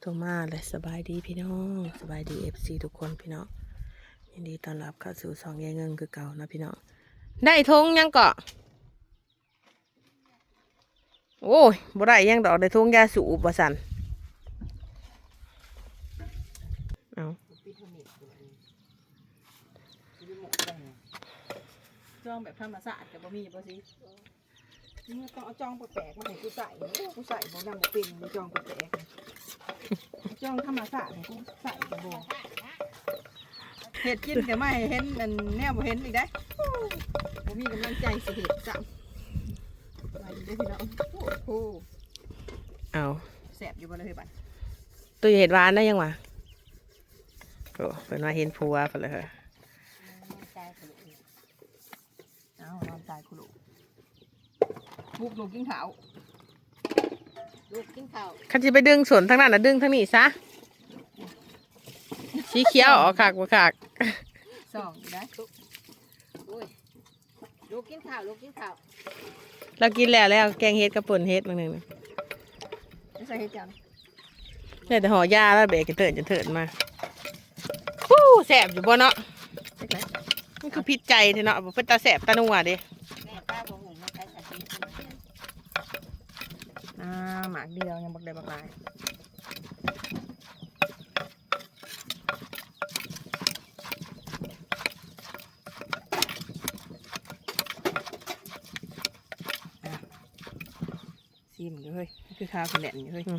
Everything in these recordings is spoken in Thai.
โทรมาเลยสบายดีพี่น้องสบายดีเอฟซีทุกคนพี่น้องยินดีต้อนรับเข้าสู่สองแยงเงินคือเก่านะพี่น้องได้ทงยังเกาะโอ้ยบ่ได้ยังดอกได้ทงยาสูบบ่สันเอาจองแบบธรรมศาสตร์กับบะหมี่บ่สินี่ต้องเอาจองแปลกๆมาให้กูใส่กูใส่บ่นำบ่เป็นจองแปลกๆ จองธรรมศาสตร์ให้กูใส่บ่บ่เฮ็ดกินก็ไม่เห็นอันแนวบ่เห็นอีกได้อบ่มีกำลังใจสิเฮ็ดจ้ะไปเด้อพี่น้องโอ้โหเอาแซ่บอยู่บ่เลยเฮ้ยบัดตัวเห็ดหวานได้ยังวะโอ้เป็นว่าเห็นผัวไปเลยเอ้านอนตายคุลูกบุกลูกกินข้าว ลูกกินข้าวคันจะไปดึงสวนทั้งนั้นนะดึงทั้งนี้ซะสีเขียวออกขากบ่ขากสองอยู่ได้โอ้ยลูกกินข้าวลูกกินข้าวเรากินแล้วแล้วแกงเห็ดกับป่นเห็ดบางหนึ่งน่ะไม่ใส่เฮ็ดจังเนี่ยแต่ห่อยาแล้วเบรกจะเถิดจะเถิดมาฮู้แสบอยู่บ่เนาะเฮ็ดไรมันคือพิษใจเถอะเนาะบ่เป็นตาแสบตาหนัวเด้แม่ป้าบ่หุงมาใช้สติ อ่า หมากเดียวยังบักได้บักหลายซีมอยู่เฮ้ยนี่คือข้าวขนแดนอยู่เฮ้ยม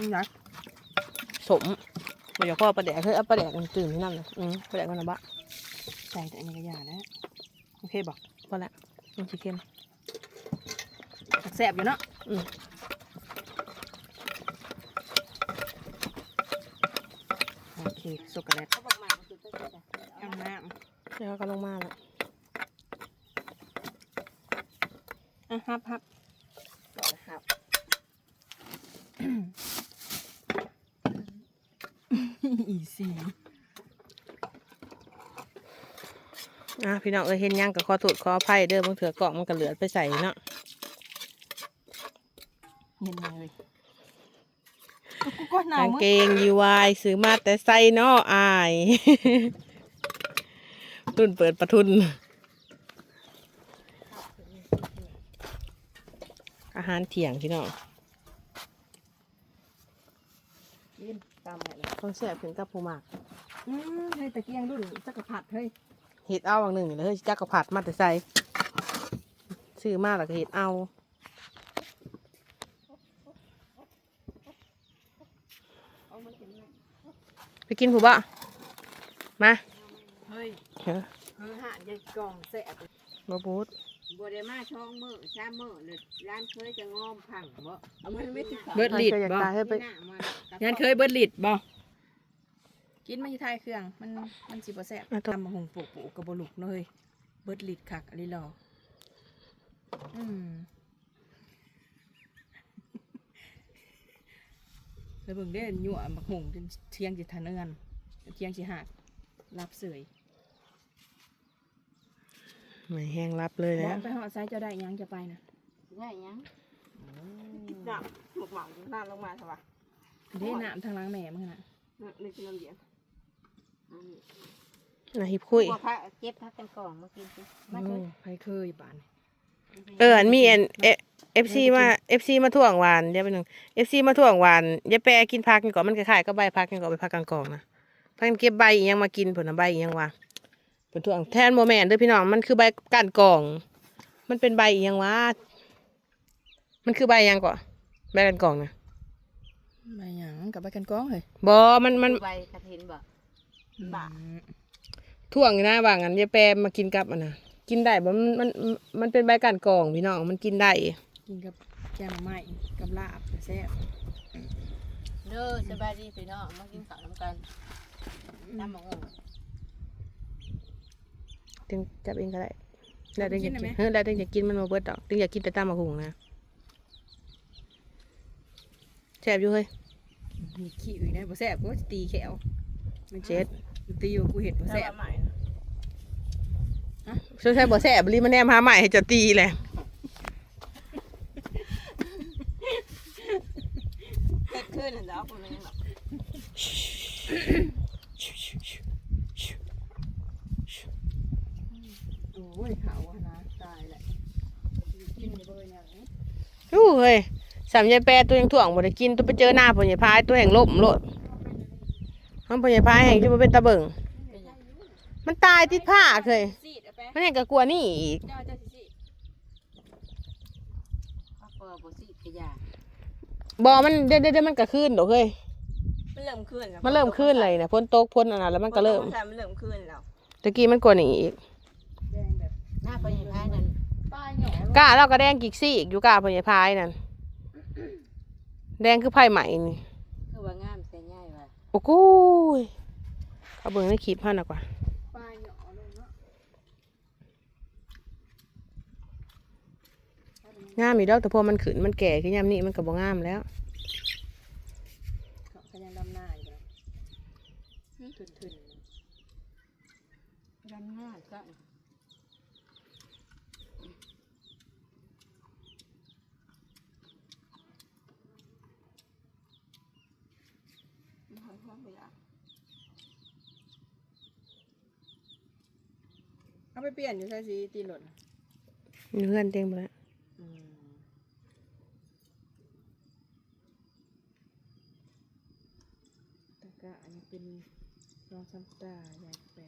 ันยักษ์สมบ่อยากพ่อประแดกเฮ้ยเอาประแดกมันตื่นที่นั่นเลยอืมประแดกมันนะบะ ใส่แต่อันนี้ก็ยาแล้วโอเคบอกพอละมันสิเค็มแสบอยู่เนาะอืมโอเคสุกโกแลตเขาบอกมาคือตัวจะเอาน้เดี๋ยวเขาก็ลงมาแล้วำอะฮับฮับครับอีซี่ อะพี่น้องเอ้ยเห็นยังก็ขอโทษขออภัยเด้อบางเถื่อกล่องมันก็เหลือไปใส่เนาะเย็นเลยกูก็หนากาวงมึงเกงยีวายซื้อมาแต่ใส่เนาะอายรุ่นเปิดประทุน อาหารเที่ยงพี่น้องกินตามเลยต้องแซ่บถึงกับผู้มากอืมเฮ้ยตะเกียงรุ่นจักรพรรดิเฮ้ย เห็ดเอาบางหนึ่งเลยเฮ้ยจักกระผัดมาแต่ใส่ซื้อมาแล้วก็เห็ดเอาไปกินผู้บ่มาเฮ้ยเฮ้ยเฮ้ยห่านยายกล่องแสบบ่บูดบัวได้มาช่องมือชามมือเลยร้านเคยจะงอมพังบ่เอามันไม่ติดเบิดลิดใครอยากบ่ตายให้ไปหน้ามางานเคยเบิดลิดบ่ กินไม่ใช่ไทยเครื่อง มันมันสิบ่แซ่บตำมะฮงปลูกปลูกกับบลุกเนอะเฮ้ยเบิดลิดคักอะไรหรออืมแล้วเบิ่งได้หยั่วมะฮงจนเที่ยงจิทันเอินเที่ยงสิหักรับเสยไม่แห้งรับเลยบแล้อวกไปหอดไซส์เจะได้ยังจะไปนะได้ยังน้ำหมกหมักน้ำลงมาใช่ปะเด้น้ำทางล้างแม่มึงน่ะนี่คือน้ำเย็นอั นนี้นะฮิบคุยบัวพักเก็บพักกันกล่องมากินสิมาโอ้ช่วยใครเคยบานเอออันมีเอ็นเอฟซีมาเอฟซีมาถ่วงหวานเดี๋ยวไปหนึ่งเอฟซีมาถ่วงหวานอย่าแปรกินพักกันก่อนมันคล้ายๆก็ใบพักกันก่อนไปพักกลางกองนะพักกันเก็บใบอีหยังมากินผลนะใบอีหยังวะเป็นถ่วงแทนโมแมนเด้อพี่น้องมันคือใบก้านกอง มันเป็นใบอีหยังวะมันคือใบอีหยังก่อนใบก้านกองนะใบหยังกับใบกันก้องเลยบอมันมันใบกระเทียมบ่ บ้าถ่วงอยู่นะว่างั้นอย่าแปรมากินกับอันนะกินได้บ่มันมันมันเป็นใบก้านกองพี่น้องมันกินได้กินกับแกงหน่อไม้กับลาบแซ่บเด้อสบายดีพี่น้องมากินข้าวน้ำกันน้ำมะงงตึงจับเองก็ได้แล้วตึงอยากกินเฮ้ยแล้วตึงอยากกินมันมาเบิดดอกตึงอยากกินแต่ตามมาหุงนะแซ่บอยู่เฮ้ยมีขี้อื่นได้บ่แซ่บก็ตีแขว มันเจ็ดตีอยู่กูเห็ดบ่แซ่บช่วยใช้บ่แซ่บรีมาแนมหาใหม่ให้เจะตีแหละเกิดขึ้นเห็นแล้วคนนึงแบบโอ้ยเขาอะนะตายแหละกินอยู่บ่อยเนี่ยอู้เฮ้ยสามยายแปรตัวยังถ่วงบ่ได้กินตัวไปเจอหน้าพ่อใหญ่พายตัวแห่งล่มโลด มันพ่อใหญ่พายแห่งที่บ่เป็นตาเบิ่งเป็นยังมันตายติดผ้าเคยซีดเอาไปมันแห่งก็กลัวนี่อีกเจ้าเจ้าสิซีดข้าวเปลือกบสีกระยาบ่มันเดี๋ยวเดี๋ยวมันก็ขึ้นดอกเฮ้ยมันเริ่มขึ้นแล้วมันเริ่มขึ้นเลยนะพ้นตกพ้นอันนั้นแล้วมันก็เริ่มมันเริ่มขึ้นแล้วตะกี้มันกลัวนี่อีกแดงแบบหน้าปยิพายนั้นป้ายหย่อลงกล้าเราก็แดงกิกซี่อีกอยู่กล้าพ่อใหญ่พายนั่นแดงคือไผ่ใหม่นี่ โอ้กูยเขาเบิ่งในคลิปหั่นน่ะกว่าป้ายหย่อลงเนาะงามอีดอกแต่พอมันขึ้นมันแก่ขึ้นยามนี้มันก็บ่งามแล้วเขาก็ยังดำหน้าอยู่เลยถึนถึนดันหน้าก็ เอาไปเปลี่ยนอยู่ใช่สิตีหล่นมีเพื่อนเต็มแล้วอืมแต่ก็อันนี้เป็นรองซัมตายายแปร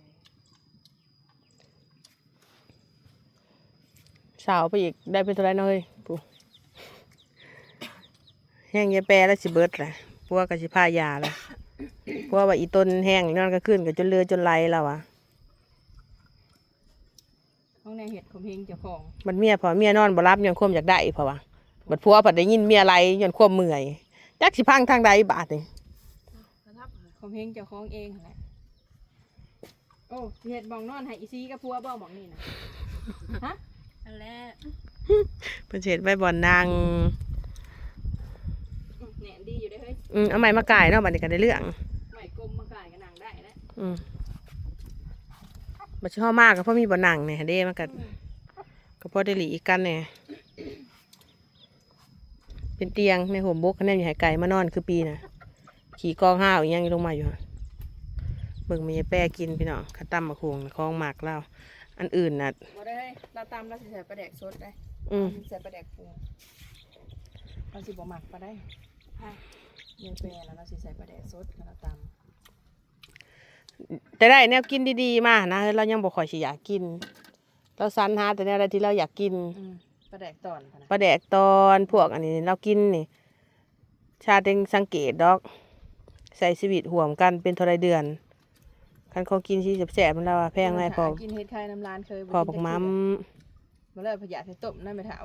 สาวไปอีกได้เป็นเท่าไรเนาะเฮ้ยปู่แห้งยายแปรแล้วสิเบิดแหละพวกก็สิพายาละพวกว่าอีต้นแห้งนั่นก็ขึ้นก็จนเลือจนไหลแล้วอะห้องใน เห็ดของเพลงเจ้าของบัดเมียพอเมียนอนบ่รับย้อนความอยากได้เพราะว่าบัดผัวผัดได้ยินเมียไหลย้อนความเมื่อยจักสิพังทางใดบาดนี่ของเพลงเจ้าของเองนั่นแหละโอ้เห็ดบองนอนให้อีซีกับพัวบ่บอกนี่นะฮะอันแรกเพิ่นสิเฮ็ดไว้บ่อนนางอืมแหนดีอยู่ได้อเฮ้ยอืมเอาไม้มาก่ายเนาะบัดนี้ก็ได้เรื่องไหมกลมมาก่ายกันนางได้แล้วอืม บัดสิฮอมากก็เพราะมีบ่หนังเนี่ยเด้มันก็ก็พอได้หลีอีกกันเนี่ยเป็นเตียงในห่มบกคะแนนอยู่ให้ไก่มานอนคือปีน่ะขี่กองห้าวอีกยังอยู่ลงมาอยู่หั่นเบิ่งมีแป้กินพี่น้องข้าวตั้มมะคุงคลองหมากแล้วอันอื่นน่ะบ่ได้เฮ้ยเราตำเราสิใส่ปลาแดกสดได้อืมใส่ปลาแดกปรุงเราสิบ่หมักปลาได้ยายแปรแล้วเราสิใส่ปลาแดกสดแล้วเราต แต่ได้แนวกินดีๆ มานะเรายังบ่ค่อยสิอยากกิน เราสรรหาแต่แนวอะไรที่เราอยากกินำอืมปลาแดกตอนพะนะปลาแดกตอนพวกอันนี้ เรากินนี่ ชาเต็งสังเกตดอก ใส่ชีวิตห่วมกันเป็นเท่าไรเดือนคันเขากินชีแสบๆมันแล้วว่าแพงไรพอหากินเฮ็ดไข่น้ำร้านเคยพอบักมัมมาเลยพยาธิต้มนั่นไม่เท่า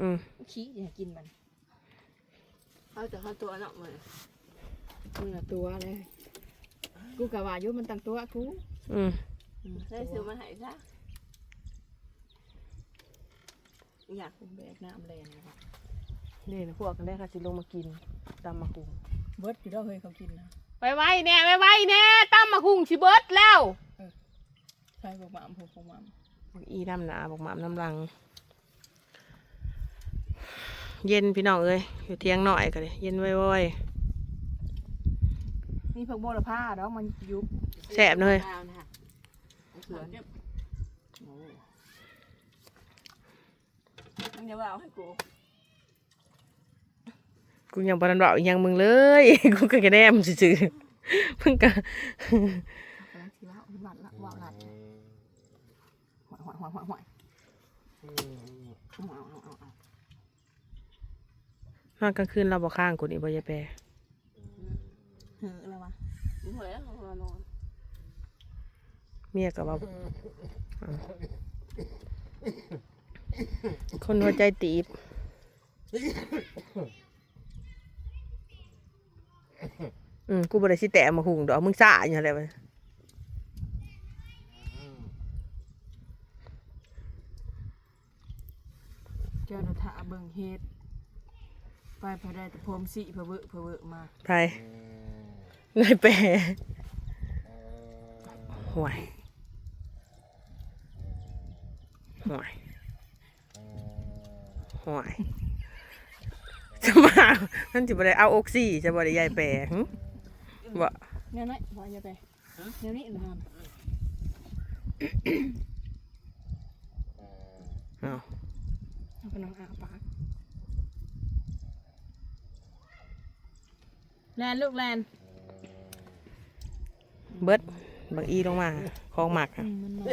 อืมขี้อย่ากินมันเอาแต่ข้าวตัวเนาะเหมือนมึงอะตัวเลย กูกะว่าอยุมันตั้งตัวกูอืมอืมได้ซื้อมาให้ซะอยากเป็นแบกน้ำแรงนะครับนี่นะพวกกันได้ค่ะสิลงมากินตำมะคุงเบิดอยู่แล้วเฮ้ยเขากินนะไปไว้แน่ไปไว้แน่ตำมะคุงชิเบิดแล้วใช่พวกหมามพวกพวกหมามอีน้ำหนาบอกหมามน้ำลัง เย็นพี่น้องเอ้ยอยู่เที่ยงหน่อยกันเลยเย็นไว้ย นี่พวกโบราผ้าดอกมันยุบแสบเลยข้าวนเนี่ยโอ้มึงจะว่าเอาให้กูกูยังบรันบอกยังมึงเลย กูก็แค่แนมซื่อๆมึงก็กำลังสิว่าหลัดละว่าหลัดหอยหอยหอยหอยหอยเอาเอาเอาเอาเอานอนกลางคืนเราบอกข้างกูนี่บ่ยายแปร เฮ้ออะไรวะมึงเหยแล้วของเรานอนเมียกับว่าคนหัวใจตีบอืมกูบ่ได้สิแตะมาหุงดอกมึงซ่าอยู่อะไรวะเจ้าหน้าที่เบิ่งเฮ็ดไปพอได้แต่พรมสีเพอเวอเพอเวอมาไผ นายแปรห่วยห่วยห่วยจะมานั่นจะบ่ได้เอาอกซี่จะบ่ได้ยายแปรหึบ่แนวน้อยพออย่าไปแนวนี้นะฮะเอาเอาไปน้องอาปากแลนลูกแลน เบิดบักอีลงมาของหมักอือะมมันมอง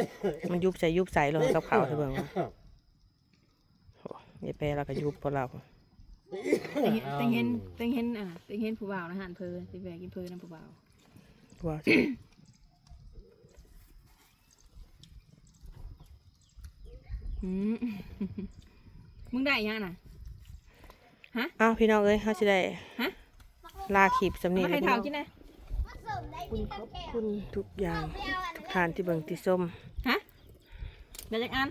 มันยุบใส่ยุบใส่ลงกับข้าวให้เบิ่งว่าโอ้ยายแปรเราก็ยุบพวกเราเต็งเห็นเต็งเห็นอะเต็งเห็นผู้บ่าวนะหันเพลสิแบกกินเพลน้ำผู้บ่าวว่า อืมมึงได้ยังน่ะ อ้าวพี่น้องเอ้ยเฮาสิได้ฮะ ลาคลิปสำนี้มาเลให้ยพี่เท่าน้องกินนะ คุณขอบคุณทุกอย่างทุกทานที่เบิ่งที่ส้มฮะได้จากอัน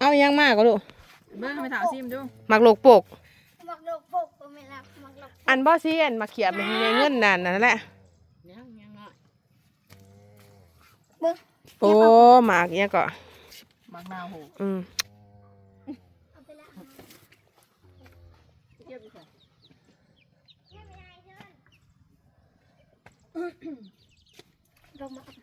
เอายังมากก็ลูกเบิ้งให้เท่าซิมดูมักโลกโปกมักดอกปกก็ไม่รับมักดอกอันบ่ซีอันมาเขียบเป็นเงินนั่นนั่นแหละยังยังน้อยโอ้หมากเนี่ยก็มักนาวโหอืม เอาไปละ เทียบดีกว่า เรามาอาไป